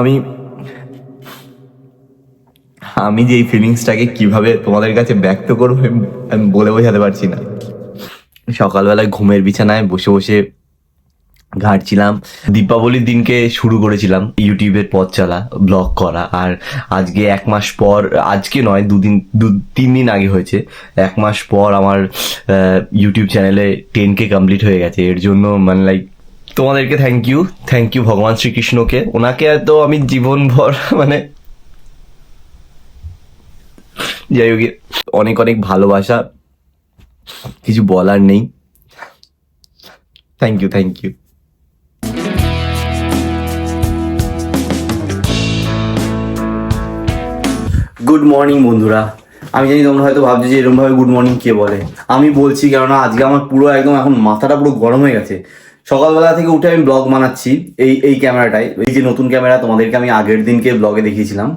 আমি আমি যে এই ফিলিংসটাকে কীভাবে তোমাদের কাছে ব্যক্ত করব আমি- বলে বোঝাতে পারছি না। সকালবেলায় ঘুমের বিছানায় বসে বসে ঘাঁটছিলাম। দীপাবলির দিনকে শুরু করেছিলাম ইউটিউবের পথ চলা, ব্লগ করা, আর আজকে এক মাস পর, আজকে নয়, দুদিন, দু, তিন দিন আগে হয়েছে। এক মাস পর আমার ইউটিউব চ্যানেলে টেন কে কমপ্লিট হয়ে গেছে। এর জন্য মানে লাইক তোমাদেরকে থ্যাংক ইউ থ্যাংক ইউ ভগবান শ্রীকৃষ্ণকে। ওনাকে তো আমি জীবনভর মানে যাই হোক, অনেক অনেক ভালোবাসা, কিছু বলার নেই। Thank you thank you good morning বন্ধুরা। আমি জানি তোমরা হয়তো ভাবছ যে এরকম ভাবে গুড মর্নিং কে বলে। আমি বলছি কেননা আজকে আমার পুরো একদম এখন মাথাটা পুরো গরম হয়ে গেছে। সকালবেলা থেকে উঠে আমি ব্লগ বানাচ্ছি এই এই ক্যামেরাটায় এই যে নতুন ক্যামেরা তোমাদেরকে আমি আগের দিনকে ব্লগে দেখিয়েছিলাম।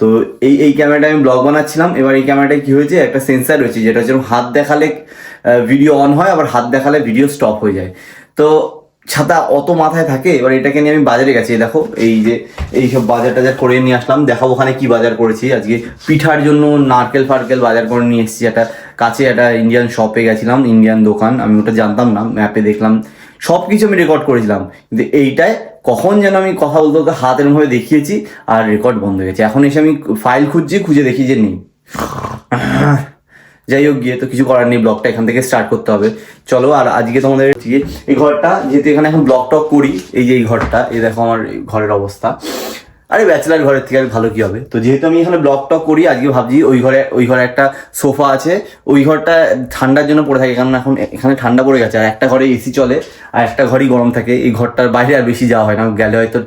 তো এই এই ক্যামেরাটায় আমি ব্লগ বানাচ্ছিলাম। এবার এই ক্যামেরাটায় কি হয়েছে? একটা সেন্সার রয়েছে, যেটা হচ্ছে হাত দেখালে ভিডিও অন হয়, আবার হাত দেখালে ভিডিও স্টপ হয়ে যায়। তো ছাতা অত মাথায় থাকে, এবার এটাকে নিয়ে আমি বাজারে গেছি। দেখো, এই যে, এই সব বাজার টাজার করে নিয়ে আসলাম। দেখাবো ওখানে কি বাজার করেছি। আজকে পিঠার জন্য নারকেল ফারকেল বাজার করে নিয়ে এসেছি। একটা কাছে একটা ইন্ডিয়ান শপে গেছিলাম ইন্ডিয়ান দোকান। আমি ওটা জানতাম না ম্যাপে দেখলাম। সব কিছু আমি রেকর্ড করেছিলাম। কিন্তু এইটায় কখন যেন আমি কথা বলতে বলতে হাত এরমভাবে দেখিয়েছি আর রেকর্ড বন্ধ হয়ে এখন এসে আমি ফাইল খুঁজছি, খুঁজে দেখি যে নেই। যাই হোক, গিয়ে তো কিছু করার নেই ব্লগটা এখান থেকে স্টার্ট করতে হবে। চলো, আর আজকে তোমাদের এই ঘরটা, যেহেতু এখানে এখন ব্লগ টক করি, এই যে এই ঘরটা, এই দেখো আমার ঘরের অবস্থা। আরে ব্যাচেলার ঘরের থেকে আর ভালো কি হবে? তো যেহেতু আমি এখানে ব্লক টক করি, আজকে ভাবছি ওই ঘরে ওই ঘরে একটা সোফা আছে। ওই ঘরটা ঠান্ডার জন্য পড়ে থাকে, কারণ এখন এখানে ঠান্ডা পড়ে গেছে। আর একটা ঘরে এসি চলে, আর একটা ঘরেই গরম থাকে। এই ঘরটার বাইরে আর বেশি যাওয়া হয় না। গেলে হয়তো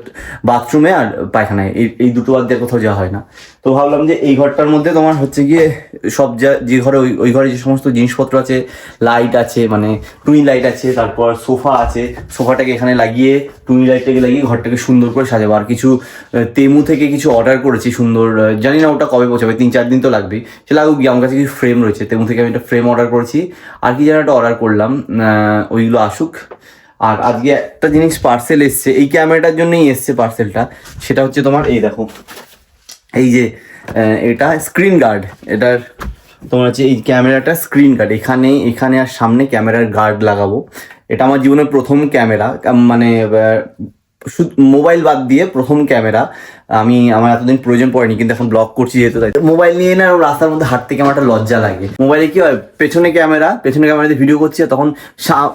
বাথরুমে আর পায়খানায়। এই এই দুটো বাদ দিয়ে কোথাও যাওয়া হয় না। তো ভাবলাম যে এই ঘরটার মধ্যে তোমার হচ্ছে গিয়ে সব যা, যে ঘরে ওই ওই ঘরে যে সমস্ত জিনিসপত্র আছে লাইট আছে মানে টুনি লাইট আছে, তারপর সোফা আছে, সোফাটাকে এখানে লাগিয়ে টুনি লাইটটাকে লাগিয়ে ঘরটাকে সুন্দর করে সাজাবো। আর কিছু তেমু থেকে কিছু অর্ডার করেছি সুন্দর জানি না ওটা কবে পৌঁছাবে, তিন চার দিন তো লাগবেই। সে লাগুক গিয়ে, আমার কাছে কিছু ফ্রেম রয়েছে, তেমু থেকে আমি একটা ফ্রেম অর্ডার করেছি। আর কি যেন একটা অর্ডার করলাম ওইগুলো আসুক। আর আজকে একটা জিনিস পার্সেল এসছে, এই ক্যামেরাটার জন্যই এসছে পার্সেলটা সেটা হচ্ছে তোমার, এই দেখো। এই যে এটা স্ক্রিন গার্ড এটার তোমার হচ্ছে এই ক্যামেরাটা স্ক্রিন গার্ড এখানে এখানে আর সামনে ক্যামেরার গার্ড লাগাবো। এটা আমার জীবনের প্রথম ক্যামেরা। মানে মোবাইল বাদ দিয়ে প্রথম ক্যামেরা, আমি আমার এতদিন প্রয়োজন পড়েনি, কিন্তু এখন ব্লগ করছি যেহেতু তাই। মোবাইল নিয়ে না রাস্তার মধ্যে হাঁটতে কেমন একটা লজ্জা লাগে। মোবাইলে কি হয়, পেছনে ক্যামেরা, পেছনে ক্যামেরাতে ভিডিও করছি তখন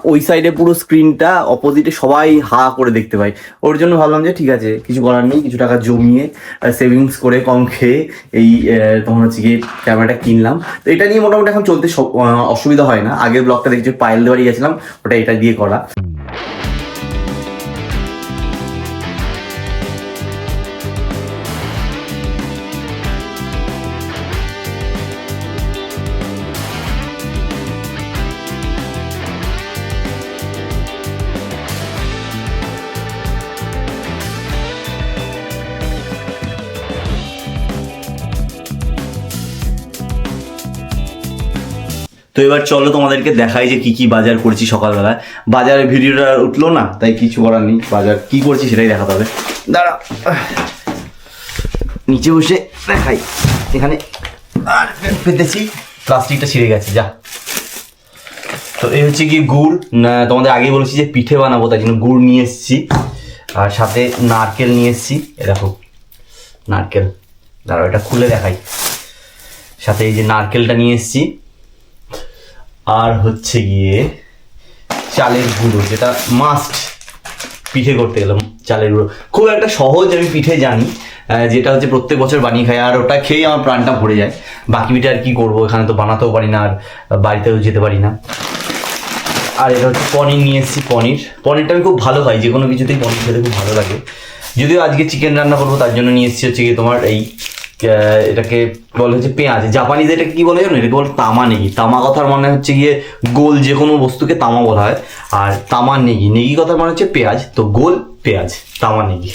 ওই সাইডে পুরো স্ক্রিনটা অপোজিটে সবাই হা করে দেখতে পাই। ওর জন্য ভাবলাম যে ঠিক আছে, কিছু করার নেই, কিছু টাকা জমিয়ে সেভিংস করে কম খেয়ে এই তখন হচ্ছে গিয়ে ক্যামেরাটা কিনলাম। তো এটা নিয়ে মোটামুটি এখন চলতে সব- অসুবিধা হয় না। আগের ব্লগটা দেখছি, পায়েল দেওয়ারি গেছিলাম, ওটা এটা দিয়ে করা। তো এবার চলো তোমাদেরকে দেখাই যে কি কি বাজার করেছি সকালবেলা বাজারে ভিডিওটা উঠল না তাই কিছু করার নেই। বাজার কি করছি সেটাই দেখাতে হবে। দাঁড়া নিচে বসে দেখাই। এখানে আর পেতেছি। প্লাস্টিকটা ছিঁড়ে গেছে যা। তো এই হচ্ছে কি গুড়। না, তোমাদের আগেই বলেছি যে পিঠে বানাবো তাই জন্য গুড় নিয়ে এসেছি। আর সাথে নারকেল নিয়ে এসেছি। এ দেখো নারকেল। দাঁড়াও এটা খুলে দেখাই। সাথে এই যে নারকেলটা নিয়ে এসেছি। আর হচ্ছে গিয়ে চালের গুঁড়ো, যেটা মাস্ট পিঠে করতে গেলাম চালের গুঁড়ো। খুব একটা সহজ আমি পিঠে জানি যেটা হচ্ছে প্রত্যেক বছর বানিয়ে খাই, আর ওটা খেয়েই আমার প্রাণটা ভরে যায়। বাকি পিঠে আর কি করব, এখানে তো বানাতেও পারি না, আর বাড়িতেও যেতে পারি না। আর এটা হচ্ছে পনির নিয়ে এসেছি, পনির। পনিরটা আমি খুব ভালো খাই, যে কোনো কিছুতেই পনির খেতে খুব ভালো লাগে। যদিও আজকে চিকেন রান্না করব, তার জন্য নিয়ে এসেছি হচ্ছে গিয়ে তোমার এই এটাকে বলে হচ্ছে পেঁয়াজ। জাপানিজ এটাকে কি বলে জানো? এটাকে বলে তামা নেগি। তামা কথার মানে হচ্ছে গিয়ে গোল যে কোনো বস্তুকে তামা বলা হয়। আর তামা নেগি। নেগি কথার মানে হচ্ছে পেঁয়াজ। তো গোল পেঁয়াজ, তামা নেগি।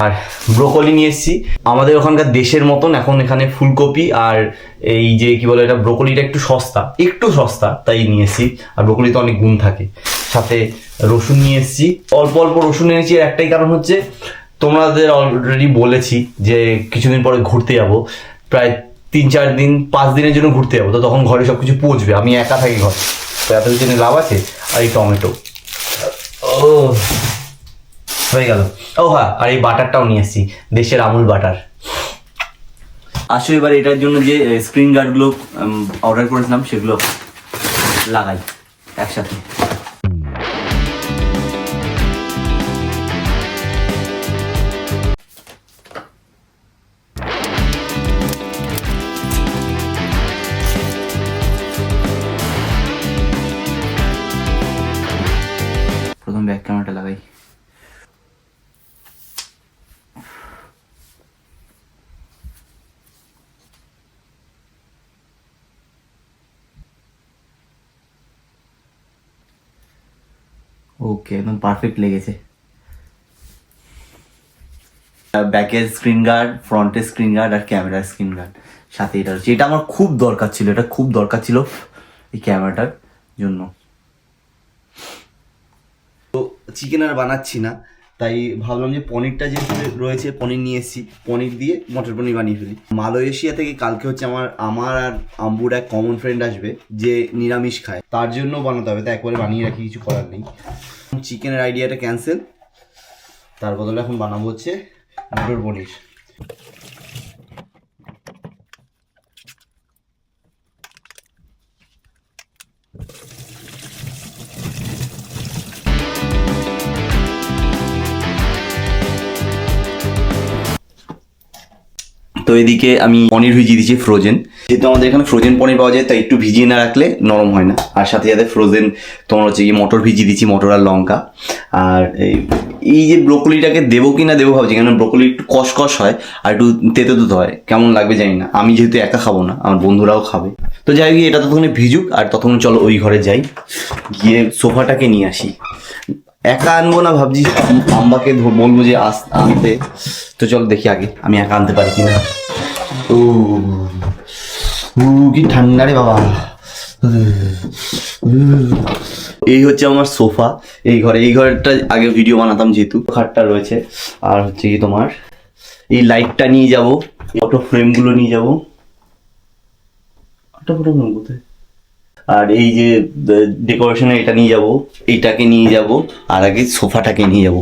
আর ব্রোকলি নিয়ে এসেছি। আমাদের ওখানকার দেশের মতন এখন এখানে ফুলকপি আর এই যে কি বলে এটা, ব্রোকলিটা একটু সস্তা। একটু সস্তা, তাই নিয়ে এসেছি। আর ব্রোকলিতে অনেক গুণ থাকে। সাথে রসুন নিয়ে এসেছি। অল্প অল্প রসুন এনেছি। একটাই কারণ হচ্ছে তোমাদের অলরেডি বলেছি যে কিছুদিন পরে ঘুরতে যাব। প্রায় তিন, চার দিন, পাঁচ দিনের জন্য ঘুরতে যাব। তো তখন ঘরে সব কিছু পচবে আমি একা থাকি ঘর। তো এত কিছু লাভ আছে? আর এই টমেটো। ও, হয়ে গেল। ও হ্যাঁ আর এই বাটারটাও নিয়ে এসেছি দেশের আমুল বাটার। আসো এবার, এটার জন্য যে স্ক্রিন গার্ডগুলো অর্ডার করেছিলাম, সেগুলো লাগাই একসাথে। ওকে, একদম পারফেক্ট লেগেছে। ব্যাকের স্ক্রিন গার্ড ফ্রন্টের স্ক্রিন গার্ড আর ক্যামেরার স্ক্রিন গার্ড সাথে এটা রয়েছে। এটা আমার খুব দরকার ছিল, এটা খুব দরকার ছিল এই ক্যামেরাটার জন্য। তো চিকেন আর বানাচ্ছি না। তাই ভাবলাম যে পনিরটা যে রয়েছে, পনির নিয়ে এসেছি। পনির দিয়ে মটর পনির বানিয়ে ফেলি। মালয়েশিয়া থেকে কালকে হচ্ছে আমার আমার আর আম্বুর এক কমন ফ্রেন্ড আসবে, যে নিরামিষ খায়। তার জন্য বানাতে হবে। তাই একবারে বানিয়ে রাখি, কিছু করার নেই। চিকেনের আইডিয়াটা ক্যান্সেল তার বদলে এখন বানাবো হচ্ছে মটর পনির। তো এদিকে আমি পনির ভিজিয়ে দিচ্ছি ফ্রোজেন যেহেতু আমাদের এখানে ফ্রোজেন পনির পাওয়া যায়, তাই একটু ভিজিয়ে না রাখলে নরম হয় না। আর সাথে সাথে ফ্রোজেন তোমার হচ্ছে গিয়ে মটর ভিজিয়ে দিচ্ছি মটর আর লঙ্কা। আর এই যে ব্রোকলিটাকে দেবো কি না দেবো ভাবছি কেন ব্রোকলি একটু কষকষ হয় আর একটু তেতে তেতো হয়। কেমন লাগবে জানি না। আমি যেহেতু একা খাব না, আমার বন্ধুরাও খাবে। তো যাই হোক, এটা ততক্ষণে ভিজুক, আর ততক্ষণ চলো ওই ঘরে যাই। গিয়ে সোফাটাকে নিয়ে আসি। একা আনব না ভাবছি। আম্বাকে বলব যে আস, আনতে। তো চলো দেখি আগে, আমি একা আনতে পারি কিনা। ও কি ঠান্ডা রে বাবা। এই হচ্ছে আমার সোফা। এই ঘরে, এই ঘরটা আগে ভিডিও বানাতাম যেহেতু। খাটটা রয়েছে। আর হচ্ছে কি তোমার, এই লাইটটা নিয়ে যাব। ফটো ফ্রেমগুলো নিয়ে যাব। ফটো ফ্রেম কোথায়? আর এই যে ডেকোরেশনে এটা নিয়ে যাব এইটাকে নিয়ে যাব, আর আগে সোফাটাকে নিয়ে যাব।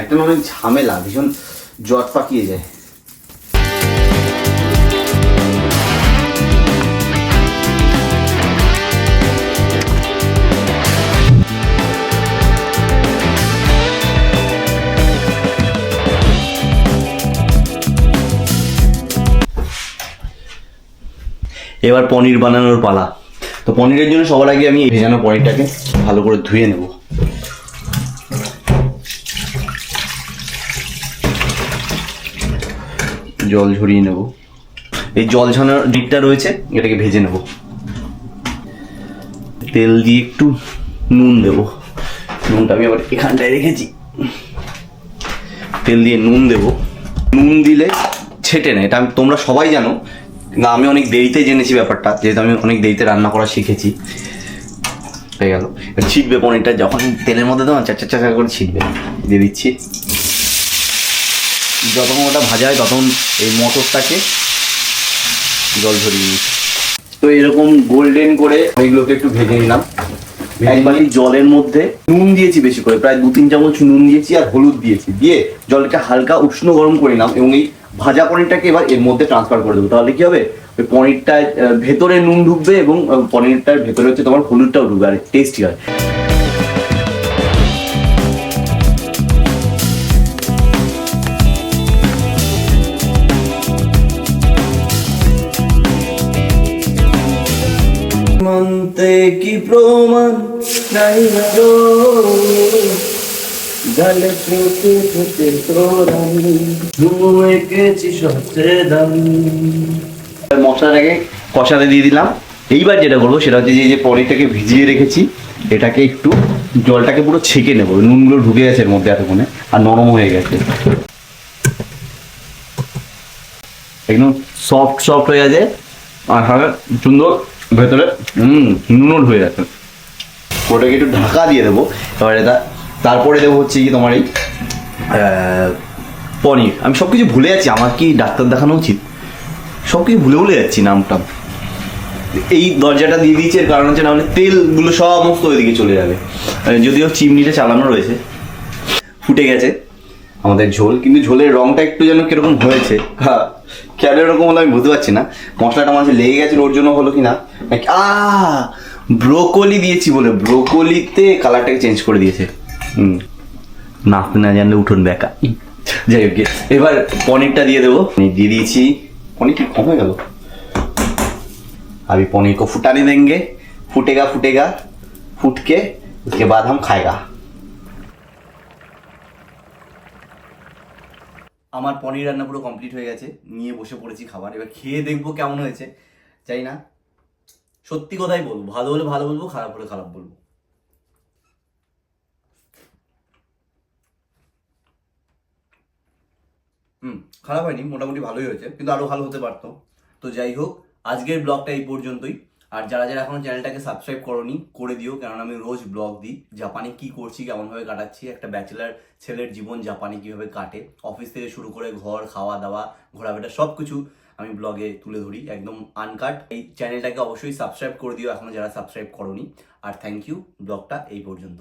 একদম অনেক ঝামেলা, ভীষণ জট পাকিয়ে যায়। এবার পনির বানানোর পালা। তো পনিরের জন্য সবার আগে আমি ভেজানো পনিরটাকে ভালো করে ধুয়ে নেব। জল ঝরিয়ে নেব। এই জল ঝরানোর দিকটা রয়েছে, এটাকে ভেজে নেব। তেল দিয়ে একটু নুন দেব। নুনটা আমি আবার এখানটায় রেখেছি। তেল দিয়ে নুন দেব। নুন দিলে ছেটে না, এটা আমি- তোমরা সবাই জানো। না, আমি অনেক দেরিতে জেনেছি ব্যাপারটা, যেহেতু আমি অনেক দেরিতে রান্না করা শিখেছি। হয়ে গেল। ছিটবে পনিরটা, যখন তেলের মধ্যে চার চার চার করে ছিটবে। দিয়ে দিচ্ছি। যতক্ষণ ওটা ভাজা হয় তখন এই মটরটাকে জল ঝরিয়ে নিই তো এরকম গোল্ডেন করে এগুলোকে একটু ভেজে নিলাম। একবারই জলের মধ্যে নুন দিয়েছি বেশি করে প্রায় দু তিন চামচ নুন দিয়েছি আর হলুদ দিয়েছি। দিয়ে জলটা হালকা উষ্ণ গরম করে নিলাম এবং এই ভাজা পনিরটাকে এবার এর মধ্যে ট্রান্সফার করে দেবো। তাহলে কি হবে? ওই পনিরটা ভেতরে নুন ঢুকবে এবং পনিরটার ভেতরে হচ্ছে তোমার হলুদটাও ঢুকবে আর টেস্টি হয়। কি প্রমাণ নাই গো গালে ধুমু এঁকেছি সবচেয়ে দামি। মশলাটাকে কষাতে দিয়ে দিলাম। এইবার যেটা করব সেটা হচ্ছে যে পনিরটাকে ভিজিয়ে রেখেছি, এটাকে একটু জলটাকে পুরো ছেঁকে নেব। নুনগুলো ঢুকে গেছে এর মধ্যে এতক্ষণে, আর নরম হয়ে গেছে। একদম সফট সফট হয়ে গেছে। আর সুন্দর ভেতরে? হুম নুনও হয়ে গেছে ওটাকে একটু ঢাকা দিয়ে দেবো। এবারে এটা তারপরে দেবো হচ্ছে কি তোমার এই পনির। আমি সব কিছু ভুলে যাচ্ছি, আমার কি ডাক্তার দেখানো উচিত? সব কিছু ভুলে ভুলে যাচ্ছি নামটা। এই দরজাটা দিয়ে দিয়েছে, এর কারণ হচ্ছে নাহলে তেলগুলো সমস্ত ওইদিকে চলে যাবে। যদিও চিমনিটা চালানো রয়েছে। ফুটে গেছে। আমাদের ঝোল, কিন্তু ঝোলের রংটা একটু যেন কীরকম হয়েছে। হ্যাঁ কেন এরকম হলো আমি বুঝতে পারছি না। মশলাটা মাঝে লেগে গেছে, ওর জন্য হলো কি না নাকি- আ ব্রোকলি দিয়েছি বলে ব্রোকলিতে কালারটাকে চেঞ্জ করে দিয়েছে হুম নাচতে না জানলে উঠোন বেকা যাই হোক গিয়ে। এবার পনিরটা দিয়ে দেবো পনির দিয়ে দিয়েছি পনির কি কম হয়ে গেল अभी पनीर को फुटाने देंगे फूटेगा फूटेगा फूट के उसके बाद हम खाएगा আমার পনির রান্না পুরো কমপ্লিট হয়ে গেছে নিয়ে বসে পড়েছি খাবার এবার খেয়ে দেখবো কেমন হয়েছে চাই না সত্যি কথাই বলব। ভালো হলে ভালো বলব, খারাপ হলে খারাপ বলব। হুম, খারাপ হয়নি, মোটামুটি ভালোই হয়েছে, কিন্তু আরও ভালো হতে পারতো। তো যাই হোক, আজকের ব্লগটা এই পর্যন্তই। আর যারা যারা এখনও চ্যানেলটাকে সাবস্ক্রাইব করনি, করে দিও কারণ আমি রোজ ব্লগ দিই। জাপানে কি করছি, কেমনভাবে কাটাচ্ছি, একটা ব্যাচেলার ছেলের জীবন জাপানে কীভাবে কাটে অফিস থেকে শুরু করে ঘর খাওয়া দাওয়া ঘোরাফেরা সব কিছু আমি ব্লগে তুলে ধরি, একদম আনকাট এই চ্যানেলটাকে অবশ্যই সাবস্ক্রাইব করে দিও, এখনও যারা সাবস্ক্রাইব করনি। আর থ্যাংক ইউ ব্লগটা এই পর্যন্ত।